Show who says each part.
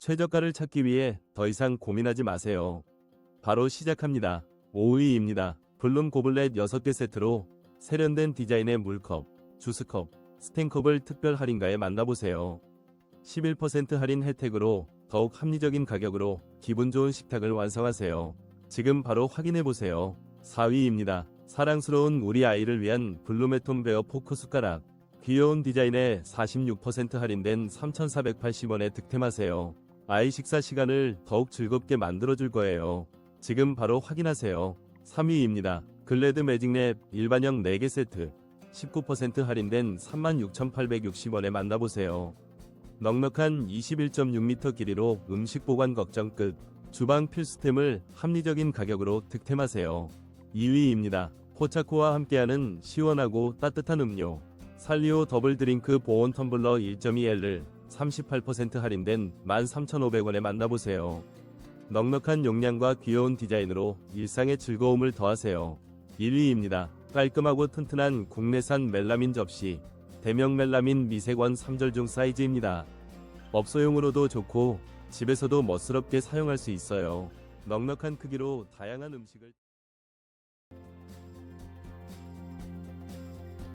Speaker 1: 최저가를 찾기 위해 더 이상 고민하지 마세요. 바로 시작합니다. 5위입니다. 블룸 고블렛 6개 세트로 세련된 디자인의 물컵, 주스컵, 스텐컵을 특별 할인가에 만나보세요. 11% 할인 혜택으로 더욱 합리적인 가격으로 기분 좋은 식탁을 완성하세요. 지금 바로 확인해보세요. 4위입니다. 사랑스러운 우리 아이를 위한 블루메톤 베어 포크 숟가락. 귀여운 디자인에 46% 할인된 3,480원에 득템하세요. 아이 식사 시간을 더욱 즐겁게 만들어줄 거예요. 지금 바로 확인하세요. 3위입니다. 글래드 매직랩 일반형 4개 세트. 19% 할인된 36,860원에 만나보세요. 넉넉한 21.6m 길이로 음식 보관 걱정 끝. 주방 필수템을 합리적인 가격으로 득템하세요. 2위입니다. 포차코와 함께하는 시원하고 따뜻한 음료. 살리오 더블 드링크 보온 텀블러 1.2L을 38% 할인된 13,500원에 만나보세요. 넉넉한 용량과 귀여운 디자인으로 일상의 즐거움을 더하세요. 1위입니다. 깔끔하고 튼튼한 국내산 멜라민 접시. 대명 멜라민 미세권 3절중 사이즈입니다. 업소용으로도 좋고 집에서도 멋스럽게 사용할 수 있어요. 넉넉한 크기로 다양한 음식을